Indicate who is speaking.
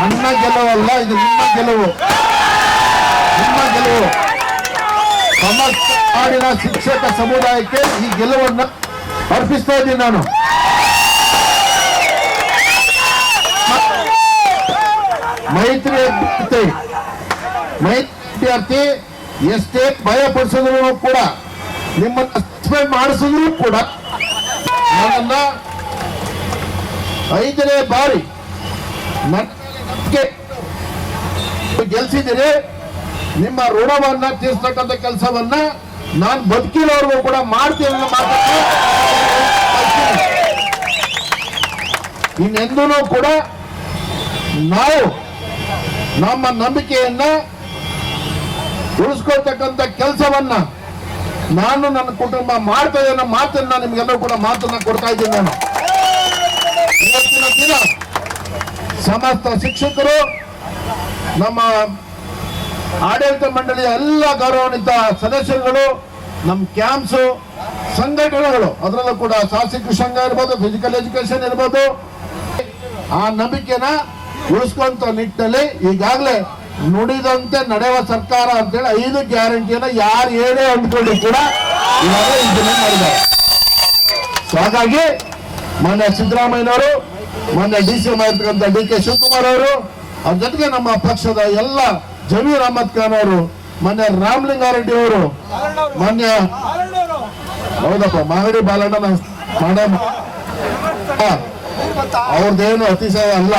Speaker 1: ಗೆಲುವಲ್ಲ, ಇದು ನಿಮ್ಮ ಗೆಲುವು. ನಿಮ್ಮ ಗೆಲುವು. ಸಮಸ್ತ ನಾಡಿನ ಶಿಕ್ಷಕ ಸಮುದಾಯಕ್ಕೆ ಈ ಗೆಲುವನ್ನು ಅರ್ಪಿಸ್ತಾ ಇದ್ದೀನಿ ನಾನು. ಮೈತ್ರಿ ಅಭ್ಯರ್ಥಿ ಮೈತ್ರಿ ಅಭ್ಯರ್ಥಿ ಎಷ್ಟೇ ಭಯ ಪಡಿಸಿದ್ರು ಕೂಡ, ನಿಮ್ಮನ್ನು ಸಸ್ಪೆಂಡ್ ಮಾಡಿಸಿದ್ರು ಕೂಡ ನನ್ನನ್ನ ಐದನೇ ಬಾರಿ ನನಗೆ ಗೆಲ್ಸಿದ್ದೀರಿ. ನಿಮ್ಮ ಋಣವನ್ನ ತೀರ್ಸ್ತಕ್ಕಂಥ ಕೆಲಸವನ್ನ ನಾನು ಬದುಕಿರೋರ್ಗೂ ಕೂಡ ಮಾಡ್ತೀನಿ ಇನ್ನೆಂದೂ ಕೂಡ ನಾವು ನಮ್ಮ ನಂಬಿಕೆಯನ್ನ ಉಳಿಸ್ಕೊಳ್ತಕ್ಕಂಥ ಕೆಲಸವನ್ನ ನಾನು ನನ್ನ ಕುಟುಂಬ ಮಾಡ್ತಾ ಇದ್ದೇನೆ ಮಾತನ್ನ ನಿಮ್ಗೆಲ್ಲರೂ ಕೂಡ ಮಾತನ್ನ ಕೊಡ್ತಾ ಇದ್ದೀನಿ ನಾನು. ಇವತ್ತಿನ ಸಮಸ್ತ ಶಿಕ್ಷಕರು, ನಮ್ಮ ಆಡಳಿತ ಮಂಡಳಿಯ ಎಲ್ಲ ಗೌರವಾನ್ವಿತ ಸದಸ್ಯರುಗಳು, ನಮ್ಮ ಕ್ಯಾಂಪ್ಸು ಸಂಘಟನೆಗಳು, ಅದರಲ್ಲೂ ಕೂಡ ಸಾಹಸಿಕ ಸಂಘ ಇರ್ಬೋದು ಫಿಸಿಕಲ್ ಎಜುಕೇಶನ್ ಇರ್ಬೋದು, ಆ ನಂಬಿಕೆನ ಉಳಿಸ್ಕೊಂತ ನಿಟ್ಟಿನಲ್ಲಿ ಈಗಾಗಲೇ ನುಡಿದಂತೆ ನಡೆಯುವ ಸರ್ಕಾರ ಅಂತೇಳಿ ಐದು ಗ್ಯಾರಂಟಿಯನ್ನ ಯಾರು ಏನೇ ಅಂದ್ಕೊಂಡು ಕೂಡ ಇವಾಗ ಮಾಡಿದ್ದಾರೆ. ಹಾಗಾಗಿ ಮೊನ್ನೆ ಸಿದ್ದರಾಮಯ್ಯನವರು ಮೊನ್ನೆ ಡಿ ಸಿ ಆಗಿರ್ತಕ್ಕಂಥ ಡಿ ಕೆ ಶಿವಕುಮಾರ್ ಅವರು ಅದ್ರ ಜೊತೆಗೆ ನಮ್ಮ ಪಕ್ಷದ ಎಲ್ಲ ಜಮೀರ್ ಅಹಮದ್ ಖಾನ್ ಅವರು, ಮೊನ್ನೆ ರಾಮಲಿಂಗಾರೆಡ್ಡಿ ಅವರು, ಮೊನ್ನೆ ಹೌದಪ್ಪ, ಮಾಗಡಿ ಬಾಲಣ್ಣ ಅವ್ರದ್ದೇನು ಅತಿಶಯ ಅಲ್ಲ.